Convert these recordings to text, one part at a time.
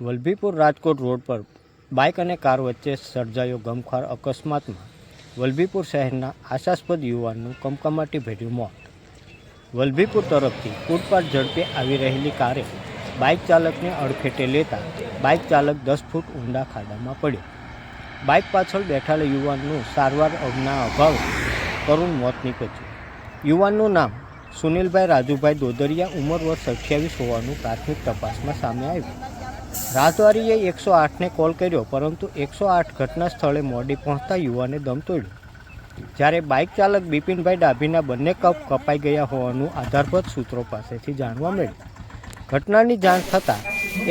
Vallabhipur Rajkot road પર bike અને car વચ્ચે સર્જાયો ગમખ્વાર અકસ્માતમાં વલભીપુર શહેરના આશાસ્પદ યુવાનનું કમકમાટી ભેટ્યું મોત. વલભીપુર તરફથી ફૂટપાથ ઝડપે આવી રહેલી કારે બાઇક ચાલકને અડફેટે લેતા બાઇક ચાલક દસ ફૂટ ઊંડા ખાડામાં પડ્યો. બાઇક પાછળ બેઠેલા યુવાનનું સારવાર અગના અભાવે કરુણ મોત નીપજ્યું. યુવાનનું નામ સુનિલભાઈ રાજુભાઈ દોદરિયા, ઉંમર વર્ષ અઠ્યાવીસ હોવાનું પ્રાથમિક તપાસમાં સામે આવ્યું. રાહદારીએ એકસો આઠને કોલ કર્યો, પરંતુ એકસો આઠ ઘટના સ્થળે મોડી પહોંચતા યુવાને દમ તોડ્યો. જ્યારે બાઇક ચાલક બિપિનભાઈ ડાભીના બંને કપ કપાઈ ગયા હોવાનું આધારભૂત સૂત્રો પાસેથી જાણવા મળ્યું. ઘટનાની જાણ થતાં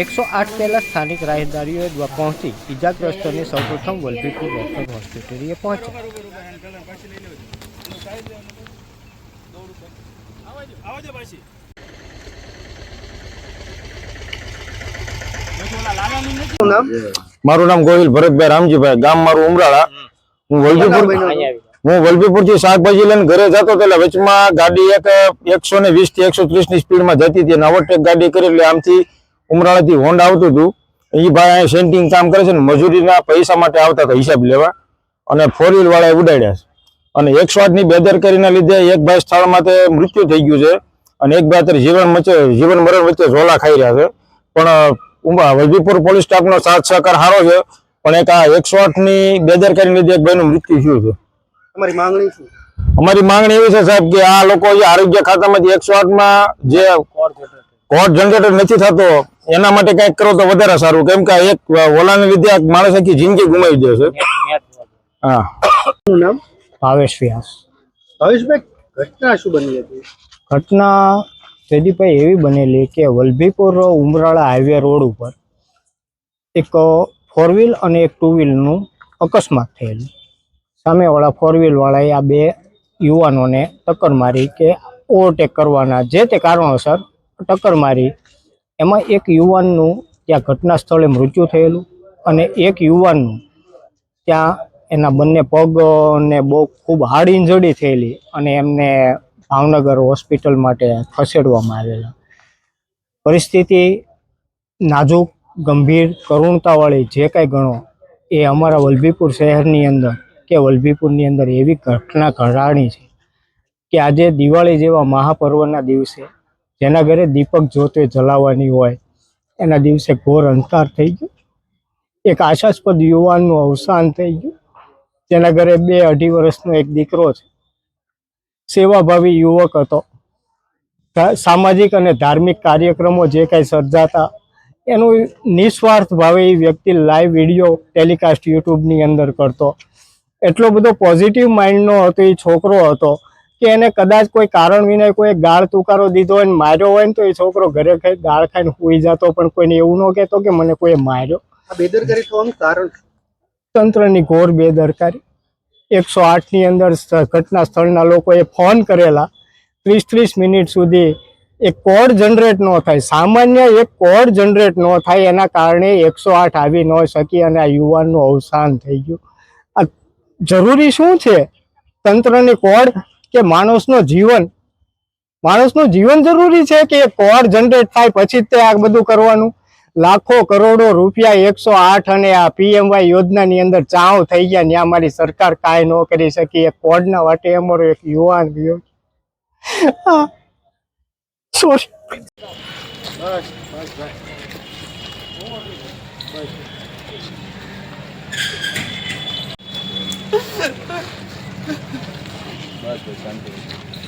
એકસો આઠ પહેલાં સ્થાનિક રાહદારીઓએ પહોંચી ઇજાગ્રસ્તોને સૌપ્રથમ વલભીપુર રેફરલ હોસ્પિટલે પહોંચ્યા. મારું નામ ગોહિલ ભરતભાઈ રામજીભાઈ. ગામ મારું ઉમરાળા. હું વલભીપુર હું વલભીપુરથી શાકભાજી લઈને ઘરે જતો એટલે વચમાં ગાડી એક એકસો ને વીસથી એકસો ત્રીસની સ્પીડમાં જતી હતી અને ઓવરટેક ગાડી કરી એટલે આમથી ઉમરાળા થી હોન્ડ આવતું હતું. એ ભાઈ અહીંયા સેન્ટિંગ કામ કરે છે ને મજૂરીના પૈસા માટે આવતા હતા હિસાબ લેવા અને ફોર વ્હીલ વાળાએ ઉડાડ્યા છે. અને એકસો આઠની બેદરકારીના લીધે એક ભાઈ સ્થળમાં માટે મૃત્યુ થઈ ગયું છે અને એક ભાઈ અત્યારે જીવન વચ્ચે જીવન મરણ વચ્ચે ઝોલા ખાઈ રહ્યા છે. પણ વલભીપુર પોલીસ સ્ટાફનો સાથ સહકાર સારો છે પણ એક આ એકસો આઠની બેદરકારીને લીધે એક ભાઈનું મૃત્યુ થયું છે. અમારી માંગણી શું? અમારી માંગણી એવી છે સાહેબ કે આ લોકો જે આરોગ્ય ખાતામાંથી એકસો આઠમાં જે કોટ જનરેટર નથી થતો એના માટે કંઈક કરો તો વધારે સારું. કેમ કે એક ઓલાને લીધે આ માણસ આખી જિંદગી ગુમાવી દે છે. હા. નામ? ભાવેશ વ્યાસ. ભાવેશભાઈ ઘટના શું બની હતી? ઘટના જયદીપભાઈ એવી બનેલી કે વલભીપુર ઉમરાળા હાઈવે રોડ ઉપર એક ફોર વ્હીલ અને એક ટુ વ્હીલનું અકસ્માત થયેલું. સામેવાળા ફોર વ્હીલવાળાએ આ બે યુવાનોને ટક્કર મારી કે ઓવરટેક કરવાના જે તે કારણોસર ટક્કર મારી. એમાં એક યુવાનનું ત્યાં ઘટના સ્થળે મૃત્યુ થયેલું અને એક યુવાનનું ત્યાં એના બંને પગને બહુ ખૂબ હાર્ડ ઇન્જરી થયેલી અને એમને ભાવનગર હોસ્પિટલ માટે ખસેડવામાં આવેલા. પરિસ્થિતિ નાજુક, ગંભીર, કરુણતાવાળી જે કાંઈ ગણો, એ અમારા વલભીપુર શહેરની અંદર કે વલભીપુરની અંદર એવી ઘટના ઘડાણી છે કે આજે દિવાળી જેવા મહાપર્વના દિવસે જેના ઘરે દીપક જ્યોતે જલાવવાની હોય, એના દિવસે ઘોર અંધકાર થઈ ગયો. એક આશાસ્પદ યુવાનનું અવસાન થઈ ગયું. જેના ઘરે બે અઢી વર્ષનો એક દીકરો છે. સેવાભાવી યુવક હતો. સામાજિક અને ધાર્મિક કાર્યક્રમો જે કાંઈ સર્જાતા એનું નિસ્વાર્થ ભાવે એ વ્યક્તિ લાઈવ વીડિયો ટેલિકાસ્ટ યુટ્યુબની અંદર કરતો. એટલો બધો પોઝિટિવ માઇન્ડનો હતો એ છોકરો હતો કે એને કદાચ કોઈ કારણ વિના કોઈ ગાળ તુકારો દીધો હોય ને માર્યો હોય ને તો એ છોકરો ઘરે ખાઈ ગાળ ખાઈને હોઈ જતો પણ કોઈને એવું ન કહેતો કે મને કોઈ માર્યો. આ બેદરકારી થવાનું કારણ તંત્રની ઘોર બેદરકારી. એકસો આઠની અંદર ઘટના સ્થળના લોકોએ ફોન કરેલા. ત્રીસ ત્રીસ મિનિટ સુધી એક કોડ જનરેટ ન થાય. સામાન્ય એક કોડ જનરેટ ન થાય એના કારણે એકસો આઠ આવી ન શકી અને આ યુવાનનું અવસાન થઈ ગયું. આ જરૂરી શું છે? તંત્રની કોડ કે માણસનો જીવન? માણસનું જીવન જરૂરી છે કે કોડ જનરેટ થાય પછી જ તે આ બધું કરવાનું? લાખો કરોડો રૂપિયા એકસો આઠ અને આ પીએમવાય યોજનાની અંદર ચાવ થઈ ગયા ત્યાં અમારી સરકાર કાંઈ ન કરી શકી. એક કોડના વાટે અમારો એક યુવાન બસ બસ બસ